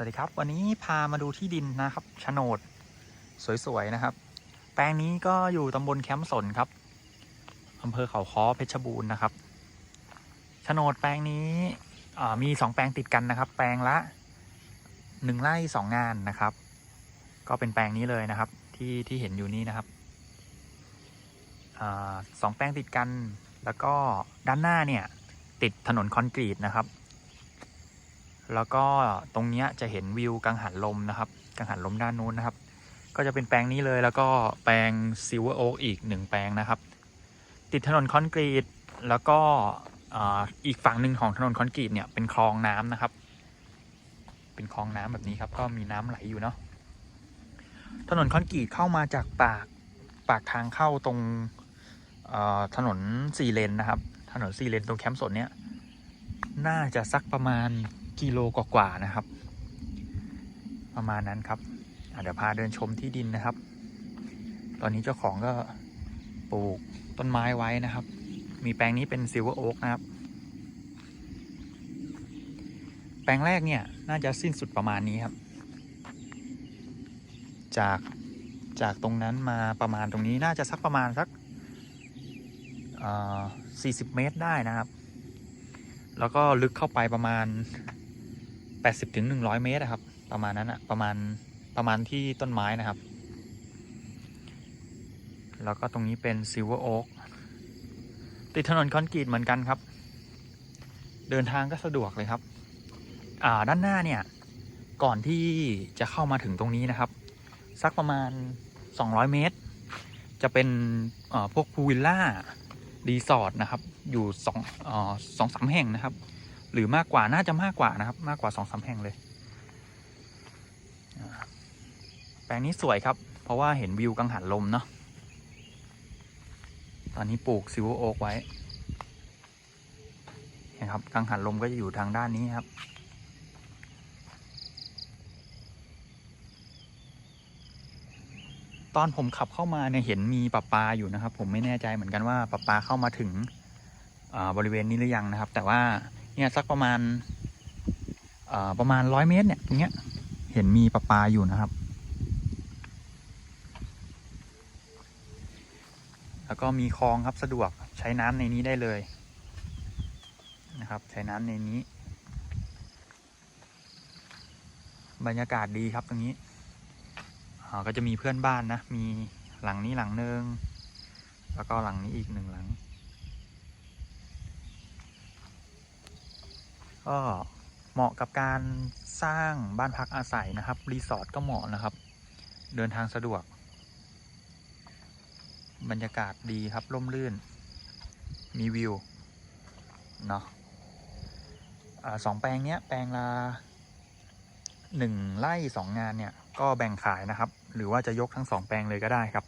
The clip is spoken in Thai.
สวัสดีครับวันนี้พามาดูที่ดินนะครับโฉนด สวยๆนะครับ แปลงนี้ก็อยู่ตำบลแคมป์สนครับอำเภอเขาค้อเพชรบูรณ์นะครับโฉนดแปลงนี้มีสองแปลงติดกันนะครับ แปลงละหนึ่งไร่สองงานนะครับ ก็เป็นแปลงนี้เลยนะครับ ที่ที่เห็นอยู่นี้นะครับอสองแปลงติดกันแล้วก็ด้านหน้าเนี่ยติดถนนคอนกรีตนะครับ แล้วก็ตรงนี้จะเห็นวิวกังหันลมนะครับ กังหันลมด้านนู้นนะครับ ก็จะเป็นแปลงนี้เลยแล้วก็แปลงซิลเวอร์โอ๊กอีกหนึ่งแปลงนะครับ ติดถนนคอนกรีตแล้วก็อีกฝั่งหนึ่งของถนนคอนกรีตเนี่ยเป็นคลองน้ำนะครับ เป็นคลองน้ำแบบนี้ครับ ก็มีน้ำไหลอยู่เนาะ ถนนคอนกรีตเข้ามาจากปากปากทางเข้าตรงถนนสี่เลนนะครับ ถนนสี่เลนตรงแคมป์สนเนี่ย น่าจะสักประมาณ กิโลกว่าๆนะครับ ประมาณนั้นครับเดี๋ยวพาเดินชมที่ดินนะครับ ตอนนี้เจ้าของก็ปลูกต้นไม้ไว้นะครับ มีแปลงนี้เป็นซิลเวอร์โอ๊กนะครับ แปลงแรกเนี่ยน่าจะสิ้นสุดประมาณนี้ครับ จากจากตรงนั้นมาประมาณตรงนี้น่าจะสักประมาณสักสี่สิบเมตรได้นะครับ แล้วก็ลึกเข้าไปประมาณ 80ถึง100 เมตรนะครับ ประมาณนั้นอะประมาณประมาณที่ต้นไม้นะครับ แล้วก็ตรงนี้เป็นซิลเวอร์โอ๊กติดถนนคอนกรีตเหมือนกันครับ เดินทางก็สะดวกเลยครับ อ่าด้านหน้าเนี่ย ก่อนที่จะเข้ามาถึงตรงนี้นะครับ สักประมาณ 200 เมตร จะเป็นอ่อพวกพูลวิลล่ารีสอร์ทนะครับ อยู่สองอ่อสองสามแห่งนะครับ หรือมากกว่าน่าจะมากกว่านะครับ มากกว่าสองสามแห่งเลย แปลงนี้สวยครับ เพราะว่าเห็นวิวกังหันลมเนาะตอนนี้ปลูกซิวโอ๊กไว้นะครับกังหันลมก็จะอยู่ทางด้านนี้ครับตอนผมขับเข้ามาเนี่ยเห็นมีปลาปลาอยู่นะครับ ผมไม่แน่ใจเหมือนกันว่าปลาปลาเข้ามาถึงบริเวณนี้หรือยังนะครับ แต่ว่า เนี่ยสักประมาณประมาณร้อยเมตรเนี่ยตรงเนี้ยเห็นมีปลาปลาอยู่นะครับ แล้วก็มีคลองครับสะดวกใช้น้ำในนี้ได้เลยนะครับ ใช้น้ำในนี้ บรรยากาศดีครับตรงนี้ก็จะมีเพื่อนบ้านนะ มีหลังนี้หลังหนึ่งแล้วก็หลังนี้อีกหนึ่งหลัง ก็เหมาะกับการสร้างบ้านพักอาศัยนะครับ รีสอร์ทก็เหมาะนะครับ เดินทางสะดวก บรรยากาศดีครับร่มรื่น มีวิวเนาะอาสองแปลงเนี้ยแปลงละหนึ่งไร่สองงานเนี่ยก็แบ่งขายนะครับ หรือว่าจะยกทั้งสองแปลงเลยก็ได้ครับ